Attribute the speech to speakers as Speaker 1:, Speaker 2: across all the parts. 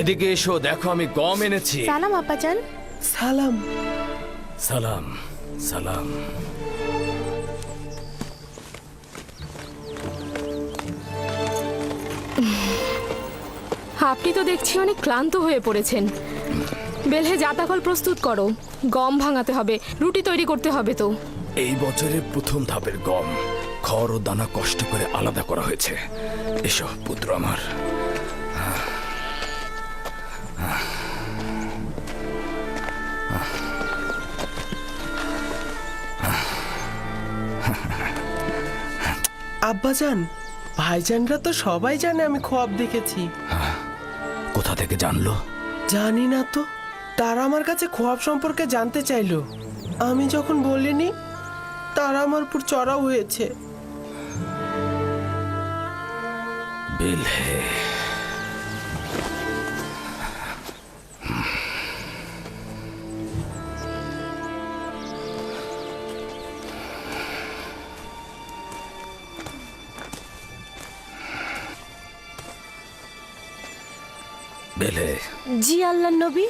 Speaker 1: এদিকে এসো দেখো আমি গম এনেছি।
Speaker 2: সালাম আব্বাজান।
Speaker 3: সালাম।
Speaker 1: সালাম সালাম।
Speaker 4: আপনি তো দেখছি অনেক ক্লান্ত হয়ে পড়েছেন। বেলহে জাতাকল প্রস্তুত করো গম ভাঙাতে হবে রুটি তৈরি করতে হবে তো।
Speaker 1: এই বছরের প্রথম ধাপের গম খড় ও দানা কষ্ট করে আলাদা করা হয়েছে। এসো পুত্র আমার।
Speaker 3: আব্বাজান ভাইজানরা তো সবাই জানে আমি খোয়াব দেখেছি।
Speaker 1: কোথা থেকে জানলো?
Speaker 3: জানি না তো তারা আমার কাছে খোয়াব সম্পর্কে জানতে চাইলো। আমি যখন বলিনি তারা আমার উপর চড়াও হয়েছে।
Speaker 1: বেলহে বেলে।
Speaker 2: জি আল্লাহ নবী।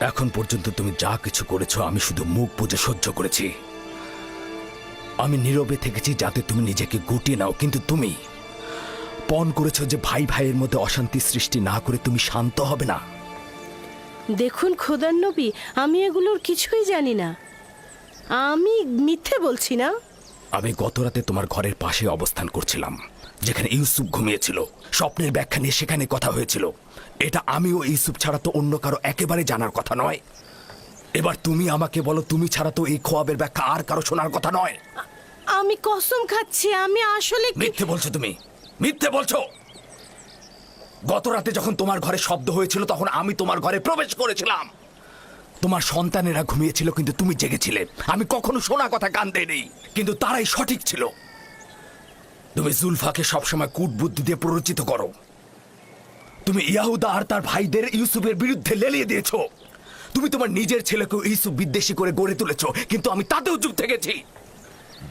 Speaker 1: এখন পর্যন্ত তুমি যা কিছু করেছ আমি শুধু মুখ বুঝে সহ্য করেছি। আমি নীরবে থেকেছি যাতে তুমি নিজেকে গুটিয়ে নাও কিন্তু তুমি পণ করেছ যে ভাই ভাইয়ের মধ্যে অশান্তি সৃষ্টি না করে তুমি শান্ত হবে না।
Speaker 5: দেখুন খোদার নবী আমি এগুলোর কিছুই জানি না। আমি মিথ্যে বলছি না?
Speaker 1: আমি গত রাতে তোমার ঘরের পাশে অবস্থান করছিলাম। যেখানে ইউসুফ ঘুমিয়েছিল। স্বপ্নের ব্যাখ্যা নিয়ে সেখানে কথা হয়েছিল। এটা আমি ও ইউসুফ ছাড়া তো অন্য কারও একেবারে জানার কথা নয়। এবার তুমি আমাকে বলো তুমি ছাড়া তো এই খোয়াবের ব্যাখ্যা আর কারও শোনার কথা নয়।
Speaker 5: আমি কসম খাচ্ছি আমি আসলে
Speaker 1: মিথ্যে বলছো তুমি। মিথ্যে বলছো। গত রাতে যখন তোমার ঘরে শব্দ হয়েছিল তখন আমি তোমার ঘরে প্রবেশ করেছিলাম। তোমার সন্তানেরা ঘুমিয়েছিল কিন্তু তুমি জেগেছিলে। আমি কখনো শোনা কথা কান দেইনি কিন্তু তারাই সঠিক ছিল। তুমি জুলফাকে সবসময় কূট বুদ্ধি দিয়ে প্ররোচিত করো। তুমি ইয়াহুদা আর তার ভাইদের ইউসুফের বিরুদ্ধে লেলিয়ে দিয়েছ। তুমি তোমার নিজের ছেলেকে ইউসুফ বিদ্বেষী করে গড়ে তুলেছ, কিন্তু আমি তাতেও চুপ থেকেছি।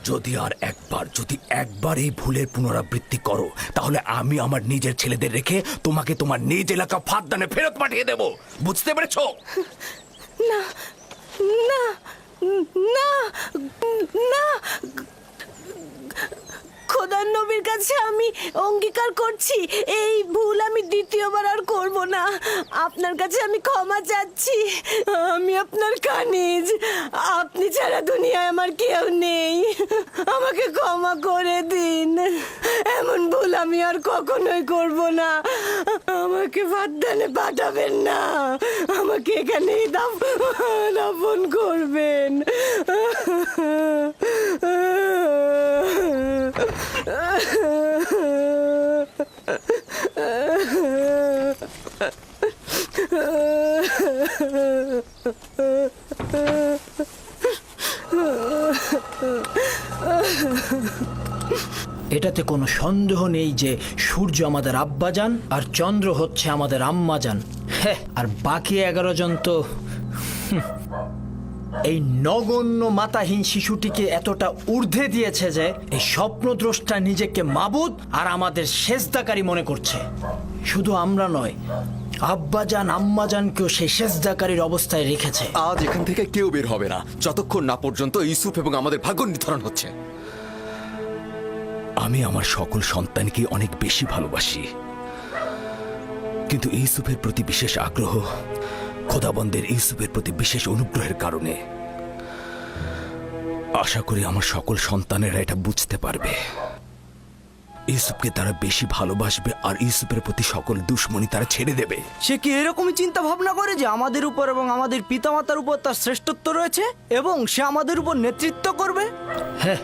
Speaker 1: যদি আর একবার, যদি একবার এই ভুলের পুনরাবৃত্তি করো, তাহলে আমি আমার নিজের ছেলেদের রেখে তোমাকে তোমার নিজ এলাকা ফাঁদদানে ফেরত পাঠিয়ে দেব। বুঝতে পেরেছ?
Speaker 5: না না না না খোদার নবীর কাছে আমি অঙ্গীকার করছি। এই ভুল আমি দ্বিতীয়বার আর করব না। আপনার কাছে আমি ক্ষমা চাচ্ছি। আমি আপনার কানিজ। আপনি ছাড়া দুনিয়ায় আমার কেউ নেই। আমাকে ক্ষমা করে দিন। এমন ভুল আমি আর কখনোই করব না। আমাকে বাদদানে পাঠাবেন না। আমাকে এখানেই দাফন করবেন।
Speaker 6: এটাতে কোনো সন্দেহ নেই যে সূর্য আমাদের আব্বাজান আর চন্দ্র হচ্ছে আমাদের আম্মাজান। হ্যাঁ আর বাকি এগারো জন তো এই নগণ্য মাতাহীন শিশুটিকে এতটা ঊর্ধ্বে দিয়েছে যে এই স্বপ্নদ্রষ্টা নিজেকে মাবুদ আর আমাদের সেজদাকারী মনে করছে। শুধু আমরা নয় আব্বাজান আম্মাজানকেও সেই সেজদাকারীর অবস্থায় রেখেছে।
Speaker 7: আজ এখান থেকে কেউ বের হবে না। যতক্ষণ না পর্যন্ত ইউসুফ এবং আমাদের ভাগ্য নির্ধারণ হচ্ছে।
Speaker 1: আমি আমার সকল সন্তানকে অনেক বেশি ভালোবাসি। কিন্তু ইউসুফের প্রতি বিশেষ আগ্রহ খোদাবন্দের ইউসুফের প্রতি বিশেষ অনুগ্রহের কারণে। আশা করি আমার সকল সন্তানেরা এটা বুঝতে পারবে। ইউসুফকে তারা বেশি ভালোবাসবে আর ইউসুফের প্রতি সকল দুশ্মনী তারা ছেড়ে দেবে।
Speaker 6: সে কি এরকমই চিন্তা ভাবনা করে যে আমাদের উপর এবং আমাদের পিতামাতার উপর তার শ্রেষ্ঠত্ব রয়েছে এবং সে আমাদের উপর নেতৃত্ব করবে? হ্যাঁ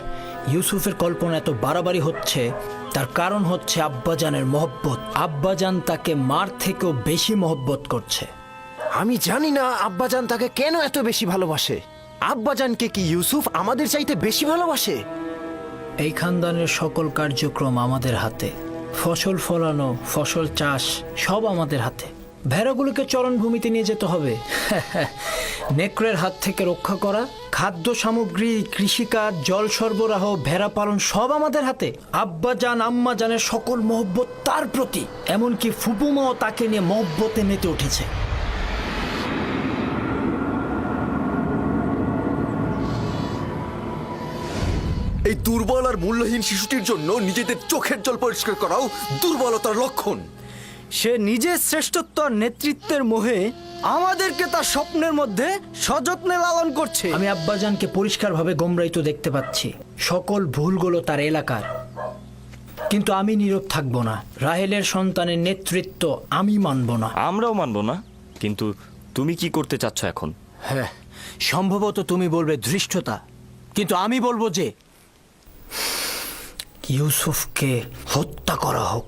Speaker 6: ইউসুফের কল্পনা এত বাড়াবাড়ি হচ্ছে তার কারণ হচ্ছে আব্বাজানের মহব্বত। আব্বাজান তাকে মার থেকেও বেশি মহব্বত করছে।
Speaker 8: আমি জানি না আব্বাজান তাকে কেন এত বেশি ভালোবাসে। আব্বাজানকে কি ইউসুফ আমাদের চাইতে বেশি ভালোবাসে?
Speaker 6: এই খানদানের সকল কার্যক্রম আমাদের হাতে। ফসল ফলানো, ফসল চাষ, সব আমাদের হাতে। ভেড়াগুলোকে চরণভূমিতে নিয়ে যেতে হবে। নেকড়ের হাত থেকে রক্ষা করা, খাদ্য সামগ্রী, কৃষিকাজ, জল সরবরাহ, ভেড়া পালন সব আমাদের হাতে। আব্বা জান আম্মা জানের সকল মহব্বত তার প্রতি। এমনকি ফুপুমাও তাকে নিয়ে মহব্বতে মেতে উঠেছে।
Speaker 7: এই দুর্বল আর মূল্যহীন শিশুটির জন্য নিজেদের চোখের জল পরিষ্কার করাও দুর্বলতার লক্ষণ।
Speaker 2: সে নিজের শ্রেষ্ঠত্ব আর নেতৃত্বের মোহে আমাদেরকে তার স্বপ্নের মধ্যে সযত্নে লালন করছে।
Speaker 6: আমি আব্বাজানকে পরিষ্কারভাবে গোমরাইত দেখতে পাচ্ছি। সকল ভুলগুলো তার এলাকার। কিন্তু আমি নীরব থাকব না। রাহেলের সন্তানের নেতৃত্ব আমি মানব না।
Speaker 9: আমরাও মানব না। কিন্তু তুমি কি করতে চাচ্ছ এখন?
Speaker 6: হ্যাঁ সম্ভবত তুমি বলবে ধৃষ্টতা। কিন্তু আমি বলব যে ইউসুফকে হত্যা করা হোক।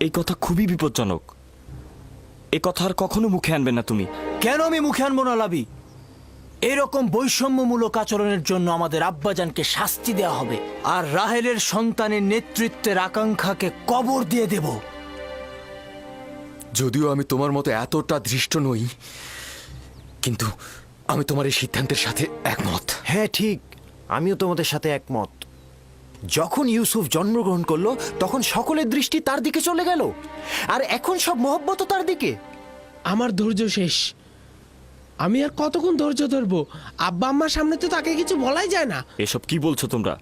Speaker 9: এই কথা খুবই বিপজ্জনক। এ কথা আর কখনো মুখে আনবে না তুমি।
Speaker 6: কেন আমি মুখে আনব না লাবি? এরকম বৈষম্যমূলক আচরণের জন্য আমাদের আব্বাজানকে শাস্তি দেওয়া হবে আর রাহেলের সন্তানের নেতৃত্বের আকাঙ্ক্ষাকে কবর দিয়ে দেব।
Speaker 7: যদিও আমি তোমার মতো এতটা দৃষ্ট নই কিন্তু আমি তোমার এই সিদ্ধান্তের সাথে একমত।
Speaker 8: হ্যাঁ ঠিক। আমিও তোমাদের সাথে একমত। যখন ইউসুফ জন্মগ্রহণ করল তখন সকলের দৃষ্টি তার দিকে চলে গেল। আর এখন সব মহব্বত তার দিকে।
Speaker 3: আমার ধৈর্য শেষ। আমি আর কতক্ষণ ধৈর্য ধরবো? আব্বা আম্মার সামনে তো তাকে কিছু বলাই যায় না।
Speaker 9: এসব কি বলছো তোমরা?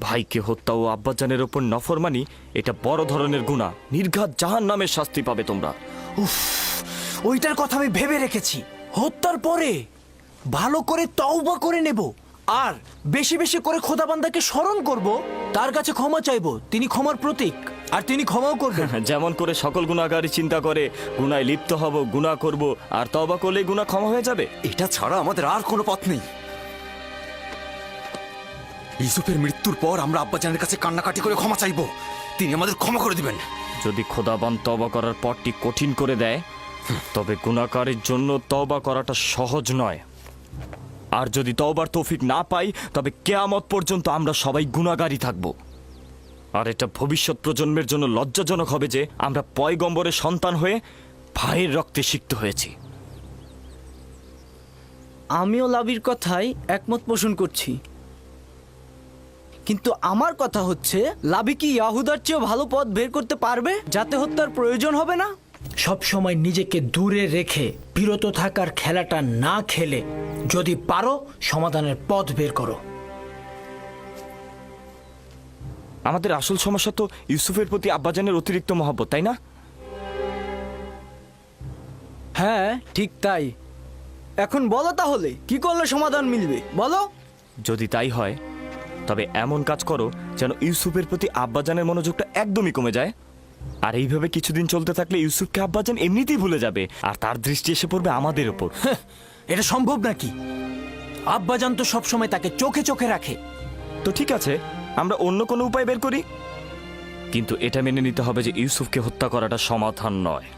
Speaker 9: ভাইকে হত্যা ও আব্বাজানের ওপর নফরমানি এটা বড় ধরনের গুণা। নির্ঘাত জাহান নামের শাস্তি পাবে তোমরা।
Speaker 6: উফ ওইটার কথা আমি ভেবে রেখেছি। হত্যার পরে ভালো করে তওবা করে নেব। আর বেশি বেশি করে খোদাবান্দাকে স্মরণ করব। তার কাছে ক্ষমা চাইব। তিনি ক্ষমার প্রতীক আর তিনি ক্ষমাও করবেন।
Speaker 9: যেমন করে সকল গুণাগারী চিন্তা করে গুনায় লিপ্ত হব গুনাহ করব আর তবা করলে গুনাহ ক্ষমা হয়ে যাবে।
Speaker 7: এটা ছাড়া আমাদের আর কোনো পথ নেই। ইউসুফের মৃত্যুর পর আমরা আব্বাজানের কাছে কান্নাকাটি করে ক্ষমা চাইব। তিনি আমাদের ক্ষমা করে দিবেন।
Speaker 9: যদি খোদাবান তবা করার পরটি কঠিন করে দেয় তবে গুণাকারের জন্য তবা করাটা সহজ নয়। আর যদি তওবার তৌফিক না পাই তবে কেয়ামত পর্যন্ত আমরা সবাই গুণাগারই থাকব। আর এটা ভবিষ্যৎ প্রজন্মের জন্য লজ্জাজনক হবে যে আমরা পয়গম্বরের সন্তান হয়ে ভাইয়ের রক্তে সিক্ত হয়েছি।
Speaker 2: আমিও লাবির কথাই একমত পোষণ করছি। কিন্তু আমার কথা হচ্ছে লাবি কি ইয়াহুদার চেয়েও ভালো পথ বের করতে পারবে যাতে হত্যার প্রয়োজন হবে না?
Speaker 6: সব সময় নিজেকে দূরে রেখে বিরত থাকার খেলাটা না খেলে যদি পারো সমাধানের পথ বের করো।
Speaker 9: আমাদের আসল সমস্যা তো ইউসুফের প্রতি আব্বাজানের অতিরিক্ত মহব্বত তাই না?
Speaker 2: হ্যাঁ ঠিক তাই। এখন বলো তাহলে কি করলে সমাধান মিলবে? বলো।
Speaker 9: যদি তাই হয় তবে এমন কাজ করো যেন ইউসুফের প্রতি আব্বাজানের মনোযোগটা একদমই কমে যায়। আর এইভাবে কিছুদিন চলতে থাকলে ইউসুফকে আব্বাজান এমনিতেই ভুলে যাবে আর তার দৃষ্টি এসে পড়বে আমাদের ওপর
Speaker 6: এটা সম্ভব নাকি? আব্বাজান তো সবসময় তাকে চোখে চোখে রাখে।
Speaker 9: তো ঠিক আছে আমরা অন্য কোনো উপায় বের করি? কিন্তু এটা মেনে নিতে হবে যে ইউসুফকে হত্যা করাটা সমাধান নয়।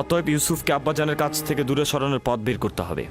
Speaker 9: অতএব ইউসুফকে আব্বাজানের কাছ থেকে দূরে সরানোর পথ বের করতে হবে।